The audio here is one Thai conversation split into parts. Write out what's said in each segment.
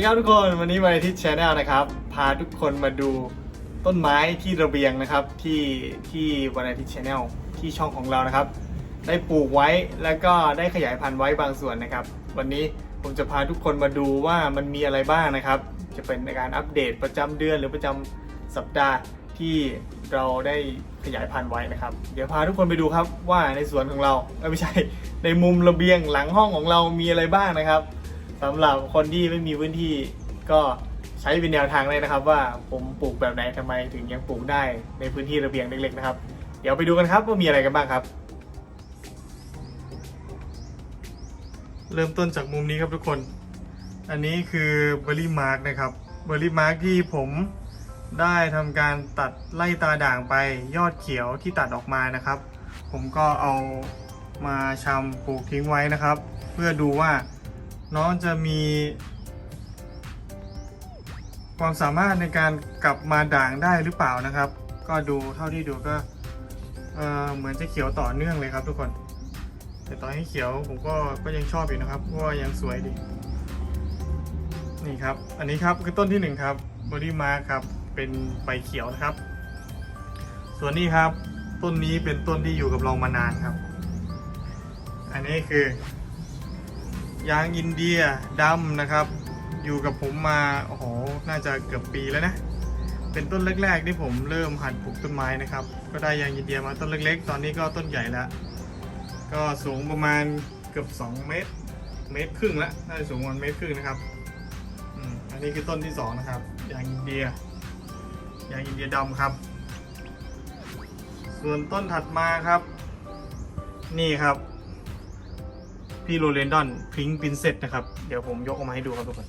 ดีครับทุกคนวันนี้มาในทิศชแนลนะครับ พาทุกคนมาดูต้นไม้ที่ระเบียงนะครับที่ที่วันอาทิตย์ชแนลที่ช่องของเรานะครับ ได้ปลูกไว้แล้วก็ได้ขยายพันธุ์ไว้บางส่วนนะครับ วันนี้ผมจะพาทุกคนมาดูว่ามันมีอะไรบ้างนะครับ จะเป็นการอัปเดตประจำเดือนหรือประจำสัปดาห์ที่เราได้ขยายพันธุ์ไว้นะครับ เดี๋ยวพาทุกคนไปดูครับว่าในสวนของเราไม่ใช่ในมุมระเบียงหลังห้องของเรามีอะไรบ้างนะครับ สำหรับคนที่ไม่มีพื้นที่ก็ใช้เป็นแนวทางเลยนะครับ ว่าผมปลูกแบบไหนทำไมถึงยังปลูกได้ในพื้นที่ระเบียงเล็กๆนะครับ เดี๋ยวไปดูกันครับว่ามีอะไรกันบ้างครับ เริ่มต้นจากมุมนี้ครับทุกคน อันนี้คือเบอร์รี่มาร์กนะครับเบอร์รี่มาร์กที่ผมได้ทำการตัดไล่ตาด่างไปยอดเขียวที่ตัดออกมานะครับ ผมก็เอามาชำปลูกทิ้งไว้นะครับ เพื่อดูว่า น้องจะมีความสามารถในการกลับมาด่างได้หรือเปล่านะครับ ก็ดูเท่าที่ดูก็เเหมือนจะเขียวต่อเนื่องเลยครับทุกคน แต่ตอนให้เขียวผมก็ก็ยังชอบอยู่นะครับเพราะว่ายังสวยดีนี่ครับ อันนี้ครับคือต้นที่หนึ่งครับบอดี้มาร์ครับเป็นใบเขียวนะครับ ส่วนนี้ครับต้นนี้เป็นต้นที่อยู่กับเรามานานครับ อันนี้คือ ยางอินเดียดำนะครับ อยู่กับผมมาโอ้โหน่าจะเกือบปีแล้วนะ เป็นต้นแรกๆที่ผมเริ่มหัดปลูกต้นไม้นะครับ ก็ได้ยางอินเดียมาต้นเล็กๆ ตอนนี้ก็ต้นใหญ่แล้ว ก็สูงประมาณเกือบ 2 เมตร เมตรครึ่งแล้วน่าจะสูงประมาณเมตรครึ่งนะครับอันนี้คือต้นที่2นะครับยางอินเดียยางอินเดียดำครับ ส่วนต้นถัดมาครับ นี่ครับ พี่โรเลนดอนพิงค์ปินเซตนะครับ เดี๋ยวผมยกออกมาให้ดูครับทุกคน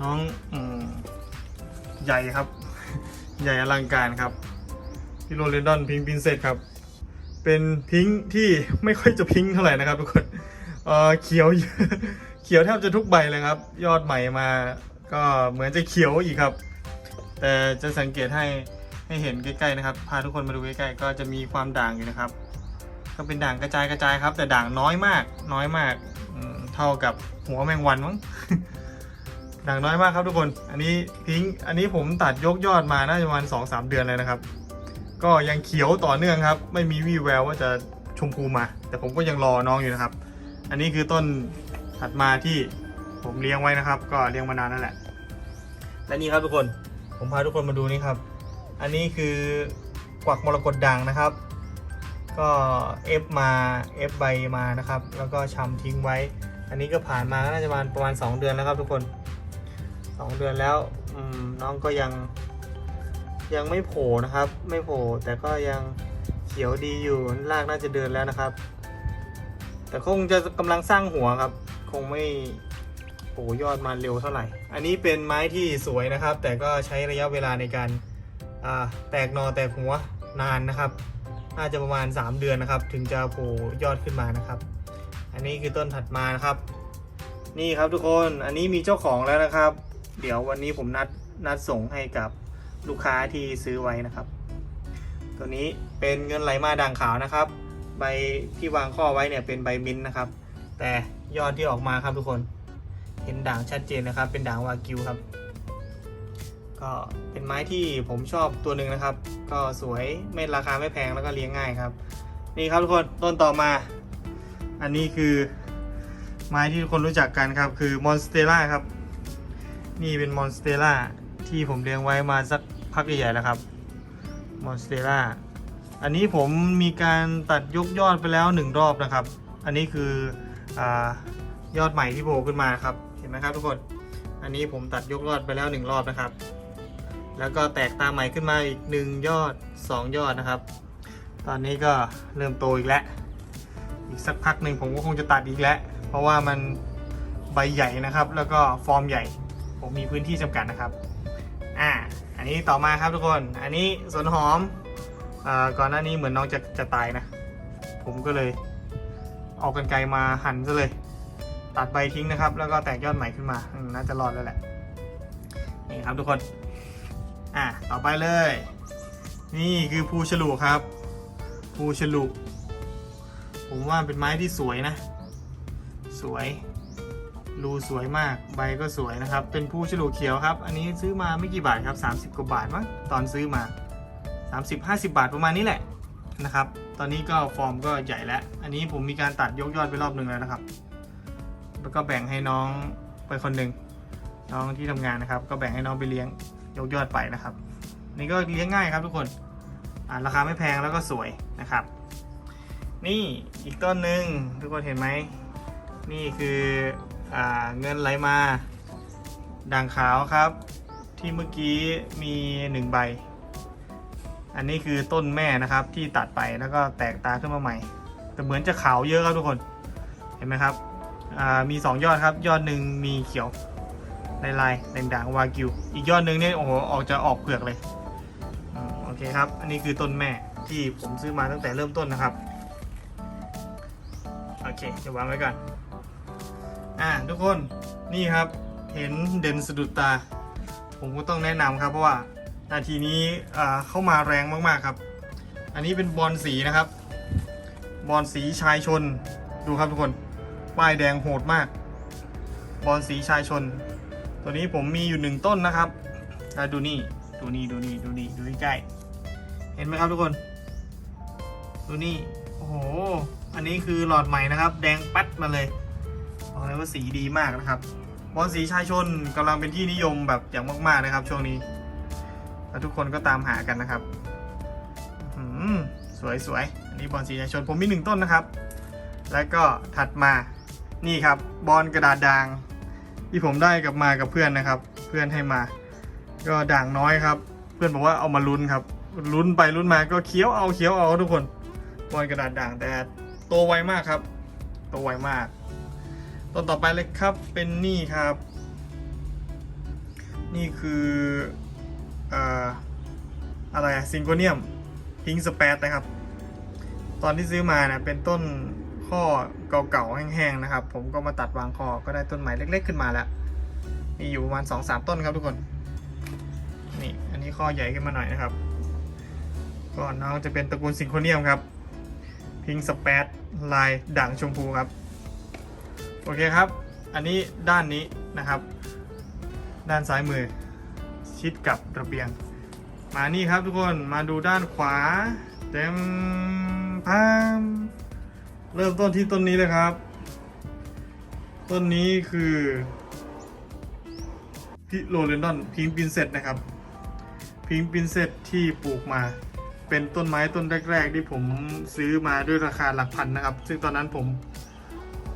น้องอใหญ่ครับ ใหญ่อลังการครับ พี่โรเลนดอนพิงค์ปินเซตครับ เป็นพิงค์ที่ไม่ค่อยจะพิงค์เท่าไหร่นะครับทุกคนเออเขียวเขียวแทบจะทุกใบเลยครับ ยอดใหม่มาก็เหมือนจะเขียวอีกครับ แต่จะสังเกตให้ให้เห็นใกล้ๆนะครับ พาทุกคนมาดูใกล้ๆก็จะมีความด่างอยู่นะครับ ก็เป็นด่างกระจายกระจายครับ แต่ด่างน้อยมาก น้อยมากเท่ากับหัวแมงวันมั้งด่างน้อยมากครับทุกคน อันนี้พิงอันนี้ผมตัดยกยอดมาน่าจะประมาณสองสามเดือนเลยนะครับ ก็ยังเขียวต่อเนื่องครับ ไม่มีวี่แววว่าจะชมพูมา แต่ผมก็ยังรอน้องอยู่นะครับ อันนี้คือต้นถัดมาที่ผมเลี้ยงไว้นะครับ ก็เลี้ยงมานานนั่นแหละ และนี่ครับทุกคน ผมพาทุกคนมาดูนี่ครับ อันนี้คือกวักมรกตด่างนะครับ ก็เอฟมาเอฟใบมานะครับ แล้วก็ชำทิ้งไว้ อันนี้ก็ผ่านมาน่าจะประมาณประมาณ 2 เดือนแล้วครับทุกคน 2 เดือนแล้วน้องก็ยังยังไม่โผล่นะครับ ไม่โผล่แต่ก็ยังเขียวดีอยู่รากน่าจะเดินแล้วนะครับ แต่คงจะกำลังสร้างหัวครับ คงไม่โผล่ยอดมาเร็วเท่าไหร่ อันนี้เป็นไม้ที่สวยนะครับ แต่ก็ใช้ระยะเวลาในการแตกหนอแตกหัวนานนะครับ น่าจะประมาณ 3 เดือนนะครับ ถึงจะโผล่ยอดขึ้นมานะครับ อันนี้คือต้นถัดมานะครับ นี่ครับทุกคนอันนี้มีเจ้าของแล้วนะครับ เดี๋ยววันนี้ผมนัดนัดส่งให้กับลูกค้าที่ซื้อไว้นะครับ ตัวนี้เป็นเงินไหลมาด่างขาวนะครับ ใบที่วางข้อไว้เนี่ยเป็นใบมิ้นท์นะครับ แต่ยอดที่ออกมาครับทุกคน เห็นด่างชัดเจนนะครับ เป็นด่างวากิวครับ ก็เป็นไม้ที่ผมชอบตัวหนึ่งนะครับ ก็สวยไม่ราคาไม่แพงแล้วก็เลี้ยงง่ายครับ นี่ครับทุกคนต้นต่อมา อันนี้คือไม้ที่ทุกคนรู้จักกันครับ คือมอนสเตล่าครับ นี่เป็นมอนสเตล่าที่ผมเลี้ยงไว้มาสักพักใหญ่ๆแล้วครับมอนสเตล่าอันนี้ผมมีการตัดยกยอดไปแล้วหนึ่งรอบนะครับ อันนี้คืออยอดใหม่ที่โผล่ขึ้นมาครับ เห็นไหมครับทุกคน อันนี้ผมตัดยกยอดไปแล้วหนึ่งรอบนะครับ แล้วก็แตกตาใหม่ขึ้นมาอีกหนึ่งยอดสองยอดนะครับ ตอนนี้ก็เริ่มโตอีกแล้ว อีกสักพักหนึ่งผมก็คงจะตัดอีกแล้ว เพราะว่ามันใบใหญ่นะครับ แล้วก็ฟอร์มใหญ่ ผมมีพื้นที่จำกัดนะครับ อ่า อันนี้ต่อมาครับทุกคน อันนี้สวนหอมอ่าก่อนหน้านี้เหมือนน้องจะจะตายนะ ผมก็เลยเอากันไกรมาหั่นซะเลย ตัดใบทิ้งนะครับ แล้วก็แตกยอดใหม่ขึ้นมา น่าจะรอดแล้วแหละ นี่ครับทุกคน อะต่อไปเลย นี่คือภูฉลูครับภูฉลูผมว่าเป็นไม้ที่สวยนะ สวยรูสวยมากใบก็สวยนะครับ เป็นผู้ฉลูเขียวครับ อันนี้ซื้อมาไม่กี่บาทครับ 30 กว่าบาทมั้งตอนซื้อมา 30-50 บาทประมาณนี้แหละนะครับ ตอนนี้ก็ฟอร์มก็ใหญ่แล้ว อันนี้ผมมีการตัดยกยอดไปรอบหนึ่งแล้วนะครับ แล้วก็แบ่งให้น้องไปคนหนึ่งน้องที่ทำงานนะครับ ก็แบ่งให้น้องไปเลี้ยง ยกยอดไปนะครับนี่ก็เลี้ยงง่ายครับทุกคนราคาไม่แพงแล้วก็สวยนะครับ นี่อีกต้นหนึ่งทุกคนเห็นไหมนี่คืออเงินไหลมาด่างขาวครับ ที่เมื่อกี้มีหนึ่งใบ อันนี้คือต้นแม่นะครับที่ตัดไปแล้วก็แตกตาขึ้นมาใหม่ แต่เหมือนจะขาวเยอะครับทุกคนเห็นไหมครับอ่ามี2ยอดครับ ยอดหนึ่งมีเขียว ลายลายๆด่างๆวากิว อีกยอดหนึ่งเนี่ยโอ้โหออกจะออกเผือกเลยโอเคครับ อันนี้คือต้นแม่ที่ผมซื้อมาตั้งแต่เริ่มต้นนะครับ โอเคเดี๋ยวางไว้ก่อนอ่าทุกคนนี่ครับเห็นเด่นสะดุดตา ผมก็ต้องแนะนำครับ เพราะว่านาทีนี้เข้ามาแรงมากๆครับ อันนี้เป็นบอลสีนะครับ บอลสีชายชนดูครับทุกคนป้ายแดงโหดมาก บอลสีชายชน ตัวนี้ผมมีอยู่หนึ่งต้นนะครับดูนี่ดูนี่ดูนี่ดูนี่ดูใกล้เห็นไหมครับทุกคน ดูนี่โอ้โห อันนี้คือหลอดใหม่นะครับ แดงปัดมาเลยบอกเลยว่าสีดีมากนะครับบอลสีชายชนกำลังเป็นที่นิยมแบบอย่างมากๆนะครับ ช่วงนี้แล้วทุกคนก็ตามหากันนะครับสวยสวยอันนี้บอลสีชายชนผมมีหนึ่งต้นนะครับ แล้วก็ถัดมานี่ครับบอลกระดาษด่าง ที่ผมได้กลับมากับเพื่อนนะครับ เพื่อนให้มา ก็ด่างน้อยครับ เพื่อนบอกว่าเอามาลุ้นครับลุ้นไปลุ้นมาก็เคี้ยวเอาเคี้ยวเอาทุกคนบอลกระดาษด่างแต่โตไวมากครับโตไวมากต้นต่อไปเลยครับเป็นนี่ครับ นี่คือเอ่อะไรซิงโกเนียมพิงสเปดนะครับ ตอนที่ซื้อมานะเป็นต้น ข้อเก่าๆแห้งๆนะครับ ผมก็มาตัดวางคอก็ได้ต้นใหม่เล็ก ๆ ขึ้นมาแล้วมีอยู่ประมาณ2อสต้นครับทุกคนนี่อันนี้ข้อใหญ่ขึ้นมาหน่อยนะครับก่อนน้องจะเป็นตระกูลซิงโคเนียมครับ พิงสเปดลายด่างชมพูครับ โอเคครับ อันนี้ด้านนี้นะครับ ด้านซ้ายมือ ชิดกับระเบียง มานี่ครับทุกคนมาดูด้านขวาเต็มพาม เริ่มต้นที่ต้นนี้เลยครับ ต้นนี้คือพิโรเลนดอนพิงปินเซตนะครับ พิงปินเซตที่ปลูกมา เป็นต้นไม้ต้นแรก ๆ ที่ผมซื้อมาด้วยราคาหลักพันนะครับ ซึ่งตอนนั้นผม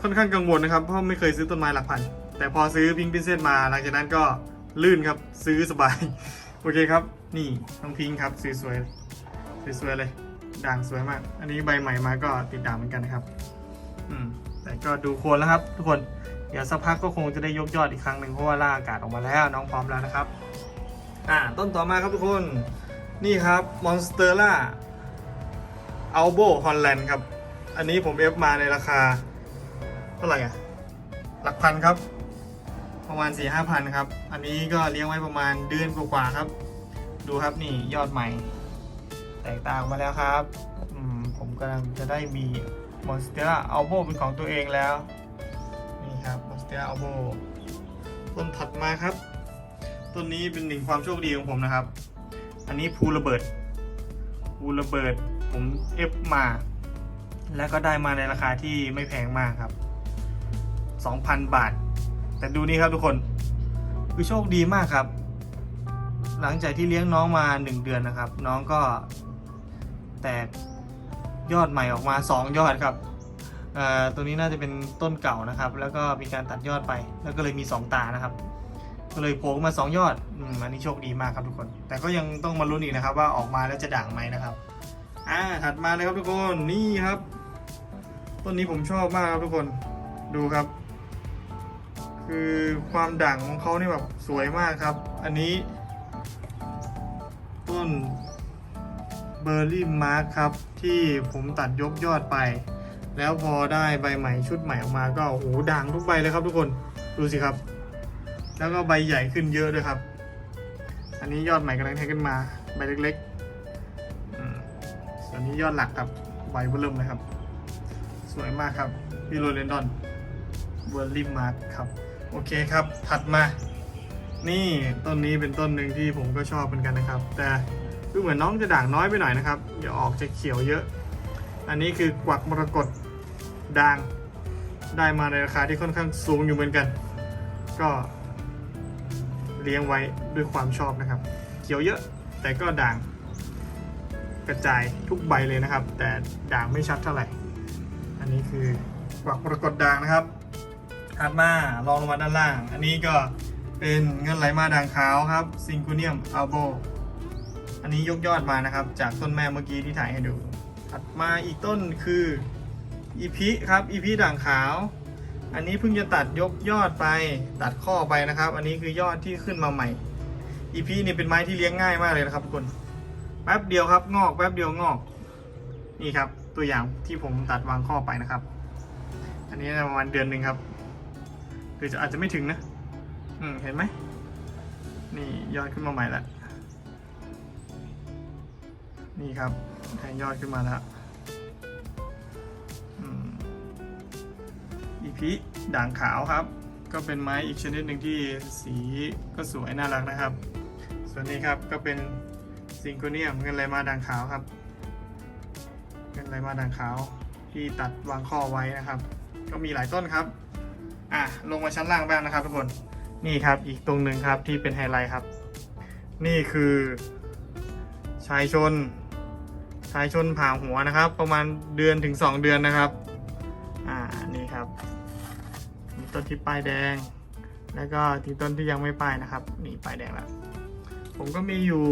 ค่อนข้างกังวลนะครับ เพราะไม่เคยซื้อต้นไม้หลักพัน แต่พอซื้อพิงปินเซตมาหลังจากนั้นก็ลื่นครับซื้อสบาย โอเคครับ นี่น้องพิงครับสวยๆสวยๆเลย ด่างสวยมาก อันนี้ใบใหม่มาก็ติดด่างเหมือนกันนะครับ อืม แต่ก็ดูโคนแล้วครับ ทุกคน เดี๋ยวสักพักก็คงจะได้ยกยอดอีกครั้งหนึ่งเพราะว่าล่าอากาศออกมาแล้วน้องพร้อมแล้วนะครับ อ่า ต้นต่อมาครับทุกคน นี่ครับมอนสเตอร่าอัลโบฮอลแลนด์ครับ อันนี้ผมเอฟมาในราคาเท่าไหร่อะ หลักพันครับ ประมาณ4ี่ห้าพันครับ อันนี้ก็เลี้ยงไว้ประมาณเดือนกว่าๆครับ ดูครับนี่ยอดใหม่ ตกต่างมาแล้วครับมผมกำลังจะได้มีมอนสเตอร่าอัลโบเป็นของตัวเองแล้ว นี่ครับมอนสเตอร่าอัลโบต้นถัดมาครับ ต้นนี้เป็นหนึ่งความโชคดีของผมนะครับ อันนี้ภูระเบิดภูระเบิดผมเอฟมา แล้วก็ได้มาในราคาที่ไม่แพงมากครับ 2,000 บาท แต่ดูนี่ครับทุกคนคือโชคดีมากครับ หลังจากที่เลี้ยงน้องมา 1 เดือนนะครับ น้องก็ แตกยอดใหม่ออกมา 2 ยอดครับตัวนี้น่าจะเป็นต้นเก่านะครับ แล้วก็มีการตัดยอดไป แล้วก็เลยมี 2 ตานะครับ ก็เลยโผล่มา 2 ยอดอืมอันนี้โชคดีมากครับทุกคน แต่ก็ยังต้องมาลุ้นอีกนะครับ ว่าออกมาแล้วจะด่างไหมนะครับ อ่าถัดมาเลยครับทุกคน นี่ครับ ต้นนี้ผมชอบมากครับทุกคน ดูครับ คือความด่างของเขานี่แบบสวยมากครับ อันนี้ ต้น เบอร์รี่มาร์คครับ ที่ผมตัดยกยอดไป แล้วพอได้ใบใหม่ชุดใหม่ออกมาก็โอ้โหด่างทุกใบเลยครับทุกคนดูสิครับ แล้วก็ใบใหญ่ขึ้นเยอะด้วยครับ อันนี้ยอดใหม่กำลังแทงขึ้นมาใบเล็กๆอส่วนนี้ยอดหลักครับใบเบิ่มเลยครับ สวยมากครับพี่โรเลนดอนเบอร์รี่มาร์คครับโอเคครับถัดมา นี่ต้นนี้เป็นต้นหนึ่งที่ผมก็ชอบเหมือนกันนะครับ แต่ ดูเหมือนน้องจะด่างน้อยไปหน่อยนะครับอย่าออกจะเขียวเยอะ อันนี้คือกวักมรกตด่างได้มาในราคาที่ค่อนข้างสูงอยู่เหมือนกัน ก็เลี้ยงไว้ด้วยความชอบนะครับ เขียวเยอะแต่ก็ด่างกระจายทุกใบเลยนะครับ แต่ด่างไม่ชัดเท่าไหร่ อันนี้คือกวักมรกตด่างนะครับถัดมาลองลงมาด้านล่าง อันนี้ก็เป็นเงินไหลมาด่างขาวครับซิงคูเนียมอัลโบ นนี้ยกยอดมานะครับ จากต้นแม่เมื่อกี้ที่ถ่ายให้ดู ถัดมาอีกต้นคืออีพีครับอีพีด่างขาว อันนี้เพิ่งจะตัดยกยอดไปตัดข้อไปนะครับ อันนี้คือยอดที่ขึ้นมาใหม่อีพีนี่เป็นไม้ที่เลี้ยงง่ายมากเลยนะครับทุกคนแป๊บเดียวครับ งอกแป๊บเดียวงอก นี่ครับ ตัวอย่างที่ผมตัดวางข้อไปนะครับ อันนี้ประมาณเดือนหนึ่งครับหรือจะอาจจะไม่ถึงนะ อืมเห็นไหมนี่ยอดขึ้นมาใหม่ละ นี่ครับแทงยอดขึ้นมาแล้วอีพีด่างขาวครับ ก็เป็นไม้อีกชนิดหนึ่งที่สีก็สวยน่ารักนะครับ ส่วนนี้ครับก็เป็นซิงโกเนียมเงินไหลมาด่างขาวครับเงินไหลมาด่างขาวที่ตัดวางข้อไว้นะครับ ก็มีหลายต้นครับอะลงมาชั้นล่างบ้างนะครับทุกคนนี่ครับอีกตรงหนึ่งครับที่เป็นไฮไลท์ครับ นี่คือชายชน ชายชนผ่าหัวนะครับ ประมาณเดือนถึง 2 เดือนนะครับ อ่านี่ครับ มีต้นที่ป้ายแดง แล้วก็ที่ต้นที่ยังไม่ป้ายนะครับนี่ป้ายแดงแล้วผมก็มีอยู่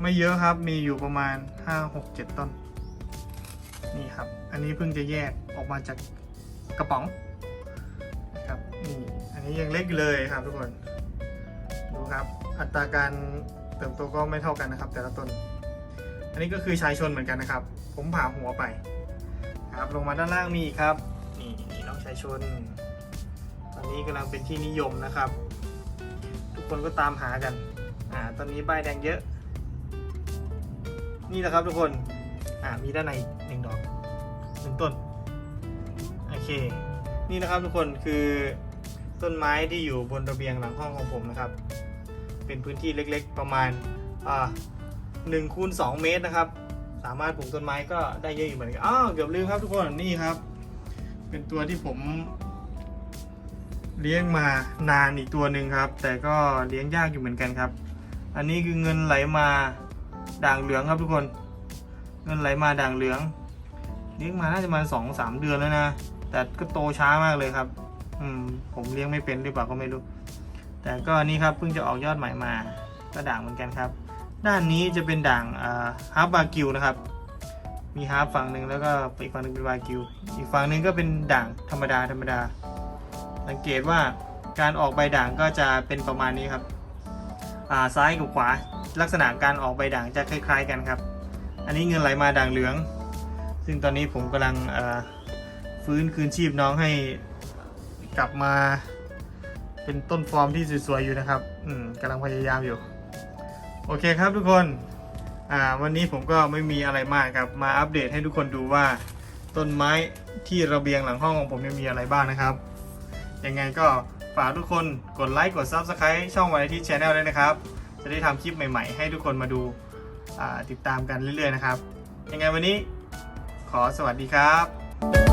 ไม่เยอะครับ มีอยู่ประมาณ 5 6 7 ต้น นี่ครับ อันนี้เพิ่งจะแยกออกมาจากกระป๋องนะครับนี่อันนี้ยังเล็กอยู่เลยครับทุกคน ดูครับ อัตราการเติบโตก็ไม่เท่ากันนะครับ แต่ละต้น อันนี้ก็คือชายชนเหมือนกันนะครับ ผมผ่าหัวไปครับลงมาด้านล่างมีอีกครับ นี่น้องชายชน ตอนนี้กำลังเป็นที่นิยมนะครับ ทุกคนก็ตามหากันอ่าตอนนี้ใบแดงเยอะ นี่แหละครับทุกคนอ่ามีด้านในหนึ่งดอกหนึ่งต้นโอเค นี่นะครับทุกคนคือต้นไม้ที่อยู่บนระเบียงหลังห้องของผมนะครับ เป็นพื้นที่เล็กๆประมาณอ่า หนึ่งคูณสองเมตรนะครับ สามารถปลูกต้นไม้ก็ได้เยอะอยู่เหมือนกันอ้าวเกือบลืมครับทุกคนนี่ครับ เป็นตัวที่ผม เลี้ยงมานานอีกตัวหนึ่งครับ แต่ก็เลี้ยงยากอยู่เหมือนกันครับ อันนี้คือเงินไหลมาด่างเหลืองครับทุกคน เงินไหลมาด่างเหลืองเลี้ยงมาน่าจะมาสองสามเดือนแล้วนะแต่ก็โตช้ามากเลยครับ อืม ผมเลี้ยงไม่เป็นหรือเปล่าก็ไม่รู้ แต่ก็นี่ครับเพิ่งจะออกยอดใหม่มา ก็ด่างเหมือนกันครับ ด้านนี้จะเป็นด่างฮาร์บากิวนะครับ มีฮาร์ฟฝั่งหนึ่งแล้วก็อีกฝั่งหนึ่งเป็นบากิวอีกฝั่งหนึ่งก็เป็นด่างธรรมดาธรรมดา สังเกตว่าการออกใบด่างก็จะเป็นประมาณนี้ครับซ้ายกับขวาลักษณะการออกใบด่างจะคล้าย ๆ กันครับ อันนี้เงินไหลมาด่างเหลือง ซึ่งตอนนี้ผมกำลังฟื้นคืนชีพน้องให้กลับมาเป็นต้นฟอร์มที่สวยๆอยู่นะครับ อืมกำลังพยายามอยู่ โอเคครับทุกคนอ่าวันนี้ผมก็ไม่มีอะไรมากครับมาอัปเดตให้ทุกคนดูว่า ต้นไม้ที่ระเบียงหลังห้องของผมมีอะไรบ้างนะครับ ยังไงก็ฝากทุกคนกดไลค์กด Subscribe ช่องวันอาทิตย์ Channel ด้วยนะครับ จะได้ทำคลิปใหม่ๆ ให้ทุกคนมาดูอ่าติดตามกันเรื่อยๆนะครับ ยังไงวันนี้ขอสวัสดีครับ